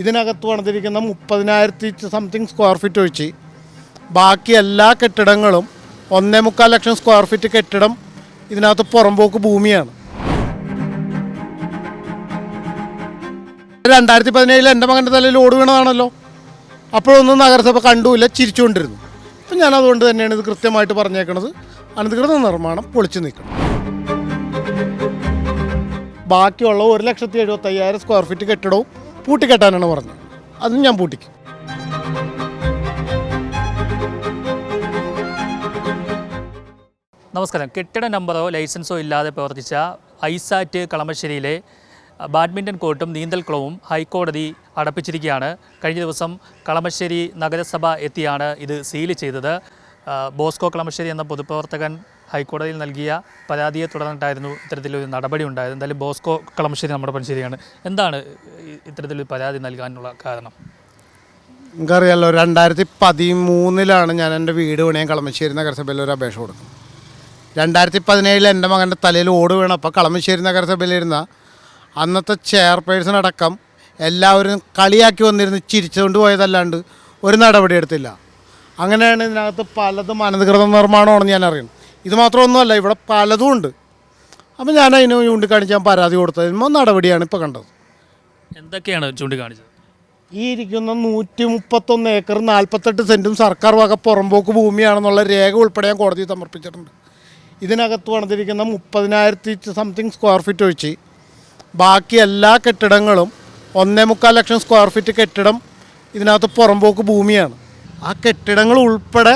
ഇതിനകത്ത് പണിതിരിക്കുന്ന മുപ്പതിനായിരത്തി സംതിങ് സ്ക്വയർ ഫീറ്റ് ഒഴിച്ച് ബാക്കി എല്ലാ കെട്ടിടങ്ങളും ഒന്നേ മുക്കാൽ ലക്ഷം സ്ക്വയർ ഫീറ്റ് കെട്ടിടം ഇതിനകത്ത് പുറമ്പോക്ക് ഭൂമിയാണ്. രണ്ടായിരത്തി പതിനേഴിൽ എന്റെ മകന്റെ തലയിൽ ഓട് വീണതാണല്ലോ. അപ്പോഴൊന്നും നഗരസഭ കണ്ടുമില്ല ചിരിച്ചുകൊണ്ടിരുന്നു. അപ്പം ഞാൻ അതുകൊണ്ട് തന്നെയാണ് ഇത് കൃത്യമായിട്ട് പറഞ്ഞേക്കണത്. അനധികൃത നിർമ്മാണം പൊളിച്ചു നിൽക്കണം ബാക്കിയുള്ള ഒരു ലക്ഷത്തി എഴുപത്തയ്യായിരം സ്ക്വയർ ഫീറ്റ് കെട്ടിടവും പൂട്ടിക്കെട്ടാനാണ് പറഞ്ഞത്. അതും ഞാൻ പൂട്ടിക്കും. നമസ്കാരം. കെട്ടിട നമ്പറോ ലൈസൻസോ ഇല്ലാതെ പ്രവർത്തിച്ച ഐസാറ്റ് കളമശ്ശേരിയിലെ ബാഡ്മിന്റൺ കോർട്ടും നീന്തൽ നീന്തൽക്കുളവും ഹൈക്കോടതി അടപ്പിച്ചിരിക്കുകയാണ്. കഴിഞ്ഞ ദിവസം കളമശ്ശേരി നഗരസഭ എത്തിയാണ് ഇത് സീൽ ചെയ്തത്. ബോസ്കോ കളമശ്ശേരി എന്ന പൊതുപ്രവർത്തകൻ ഹൈക്കോടതിയിൽ നൽകിയ പരാതിയെ തുടർന്നിട്ടായിരുന്നു ഇത്തരത്തിലൊരു നടപടി ഉണ്ടായത്. എന്തായാലും ബോസ്കോ കളമശ്ശേരി നമ്മുടെ പണിശ്ശേരിയാണ് എന്താണ് ഇത്തരത്തിലൊരു പരാതി നൽകാനുള്ള കാരണം? നിങ്ങൾക്കറിയാലോ രണ്ടായിരത്തി പതിമൂന്നിലാണ് ഞാൻ എന്റെ വീട് പണിയാൻ കളമശ്ശേരി നഗരസഭയിൽ ഒരു അപേക്ഷ കൊടുക്കും രണ്ടായിരത്തി പതിനേഴിൽ എന്റെ മകന്റെ തലയിൽ ഓട് വീണപ്പോൾ കളമശ്ശേരി നഗരസഭയിലിരുന്ന അന്നത്തെ ചെയർപേഴ്സൺ അടക്കം എല്ലാവരും കളിയാക്കി വന്നിരുന്ന് ചിരിച്ചുകൊണ്ട് പോയതല്ലാണ്ട് ഒരു നടപടി എടുത്തില്ല അങ്ങനെയാണ് ഇതിനകത്ത് പലതും അനധികൃത നിർമ്മാണമാണെന്ന് ഞാൻ അറിയുന്നത് ഇത് മാത്രമൊന്നുമല്ല ഇവിടെ പലതും ഉണ്ട്. അപ്പം ഞാൻ അതിന് ചൂണ്ടിക്കാണിച്ചാൽ പരാതി കൊടുത്തതിന് നടപടിയാണ് ഇപ്പോൾ കണ്ടത്. എന്തൊക്കെയാണ് ചൂണ്ടിക്കാണിച്ചത്? ഈ ഇരിക്കുന്ന നൂറ്റി മുപ്പത്തൊന്ന് ഏക്കർ നാൽപ്പത്തെട്ട് സെന്റും സർക്കാർ വക പുറമ്പോക്ക് ഭൂമിയാണെന്നുള്ള രേഖ ഉൾപ്പെടെ ഞാൻ കോടതിയിൽ സമർപ്പിച്ചിട്ടുണ്ട്. ഇതിനകത്ത് പണിതിരിക്കുന്ന മുപ്പതിനായിരത്തി സംതിങ് സ്ക്വയർ ഫീറ്റ് ഒഴിച്ച് ബാക്കി എല്ലാ കെട്ടിടങ്ങളും ഒന്നേ മുക്കാൽ ലക്ഷം സ്ക്വയർ ഫീറ്റ് കെട്ടിടം ഇതിനകത്ത് പുറമ്പോക്ക് ഭൂമിയാണ്. ആ കെട്ടിടങ്ങൾ ഉൾപ്പെടെ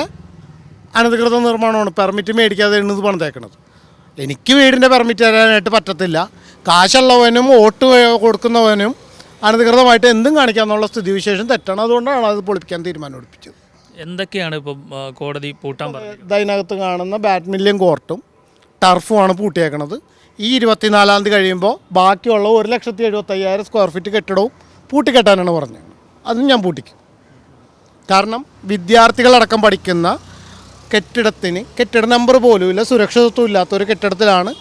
അനധികൃത നിർമ്മാണമാണ്. പെർമിറ്റ് മേടിക്കാതെയാണ് ഇത് പണിതേക്കണത് എനിക്ക് വീടിന്റെ പെർമിറ്റ് തരാനായിട്ട് പറ്റത്തില്ല. കാശുള്ളവനും വോട്ട് കൊടുക്കുന്നവനും അനധികൃതമായിട്ട് എന്തും കാണിക്കാമെന്നുള്ള സ്ഥിതിവിശേഷം തെറ്റാണ്. അതുകൊണ്ടാണ് അത് പൊളിപ്പിക്കാൻ തീരുമാനം എടുപ്പിച്ചത് എന്തൊക്കെയാണ് ഇപ്പം കോടതി പൂട്ടാൻ പറഞ്ഞത്? ഇതിനകത്ത് കാണുന്ന ബാഡ്മിന്റൺ കോർട്ടും ടർഫുമാണ് പൂട്ടിയേക്കണത്. ഈ ഇരുപത്തിനാലാം തീയതി കഴിയുമ്പോൾ ബാക്കിയുള്ള ഒരു ലക്ഷത്തി എഴുപത്തയ്യായിരം സ്ക്വയർ ഫീറ്റ് കെട്ടിടവും പൂട്ടിക്കെട്ടാനാണ് പറഞ്ഞത്. അതും ഞാൻ പൂട്ടിക്കും. കാരണം വിദ്യാർത്ഥികളടക്കം പഠിക്കുന്ന കെട്ടിടത്തിന് കെട്ടിട നമ്പർ പോലും ഇല്ല സുരക്ഷിതത്വം ഇല്ലാത്ത ഒരു കെട്ടിടത്തിലാണ്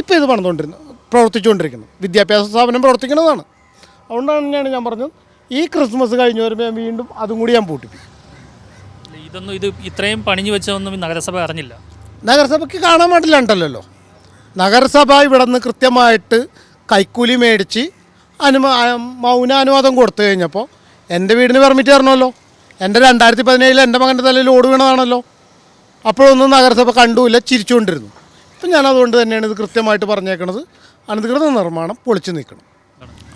ഇപ്പോൾ ഇത് പണിതുകൊണ്ടിരുന്നത് പ്രവർത്തിച്ചുകൊണ്ടിരിക്കുന്നത്. വിദ്യാഭ്യാസ സ്ഥാപനം പ്രവർത്തിക്കുന്നതാണ്. അതുകൊണ്ടാണ് തന്നെയാണ് ഞാൻ പറഞ്ഞത് ഈ ക്രിസ്മസ് കഴിഞ്ഞ് വരുമ്പോൾ ഞാൻ വീണ്ടും അതും കൂടി ഞാൻ പൂട്ടിപ്പിക്കും. ഇതൊന്നും ഇത് ഇത്രയും പണിഞ്ഞു വെച്ചതൊന്നും നഗരസഭ അറിഞ്ഞില്ല. നഗരസഭയ്ക്ക് കാണാൻ പാടില്ല നഗരസഭ ഇവിടെ നിന്ന് കൃത്യമായിട്ട് കൈക്കൂലി മേടിച്ച് അനുമ മൗനാനുവാദം കൊടുത്തു കഴിഞ്ഞപ്പോൾ എന്റെ വീടിന് പെർമിറ്റ് തരണമല്ലോ എന്റെ രണ്ടായിരത്തി പതിനേഴിൽ എന്റെ മകന്റെ തലയിൽ ഓട് വീണതാണല്ലോ. അപ്പോഴൊന്നും നഗരസഭ കണ്ടുമില്ല ചിരിച്ചുകൊണ്ടിരുന്നു. അപ്പം ഞാൻ അതുകൊണ്ട് തന്നെയാണ് ഇത് കൃത്യമായിട്ട് പറഞ്ഞേക്കണത്. അനധികൃത നിർമ്മാണം പൊളിച്ചു നീക്കണം.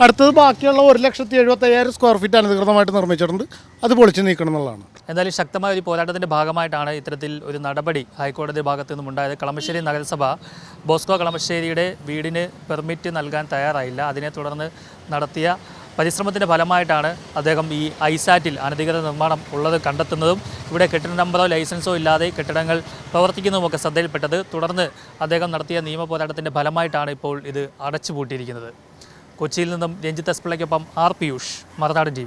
അടുത്തത് ബാക്കിയുള്ള ഒരു ലക്ഷത്തി എഴുപത്തയ്യായിരം സ്ക്വയർ ഫീറ്റ് അനധികൃതമായിട്ട് നിർമ്മിച്ചിട്ടുണ്ട്. അത് പൊളിച്ചു നീക്കണം എന്നുള്ളതാണ്. എന്തായാലും ശക്തമായ ഒരു പോരാട്ടത്തിന്റെ ഭാഗമായിട്ടാണ് ഇത്തരത്തിൽ ഒരു നടപടി ഹൈക്കോടതി ഭാഗത്തു നിന്നും ഉണ്ടായത്. കളമശ്ശേരി നഗരസഭ ബോസ്കോ കളമശ്ശേരിയുടെ വീടിന് പെർമിറ്റ് നൽകാൻ തയ്യാറായില്ല. അതിനെ തുടർന്ന് നടത്തിയ പരിശ്രമത്തിന്റെ ഫലമായിട്ടാണ് അദ്ദേഹം ഈ ഐസാറ്റിൽ അനധികൃത നിർമ്മാണം ഉള്ളത് കണ്ടെത്തുന്നതും ഇവിടെ കെട്ടിട നമ്പറോ ലൈസൻസോ ഇല്ലാതെ കെട്ടിടങ്ങൾ പ്രവർത്തിക്കുന്നതുമൊക്കെ ശ്രദ്ധയിൽപ്പെട്ടത്. തുടർന്ന് അദ്ദേഹം നടത്തിയ നിയമ പോരാട്ടത്തിന്റെ ഫലമായിട്ടാണ് ഇപ്പോൾ ഇത് അടച്ചുപൂട്ടിയിരിക്കുന്നത്. കൊച്ചിയിൽ നിന്നും രഞ്ജിത്ത് എസ് പിള്ളയ്ക്കൊപ്പം ആർ പിയൂഷ് മറുനാടൻ ടി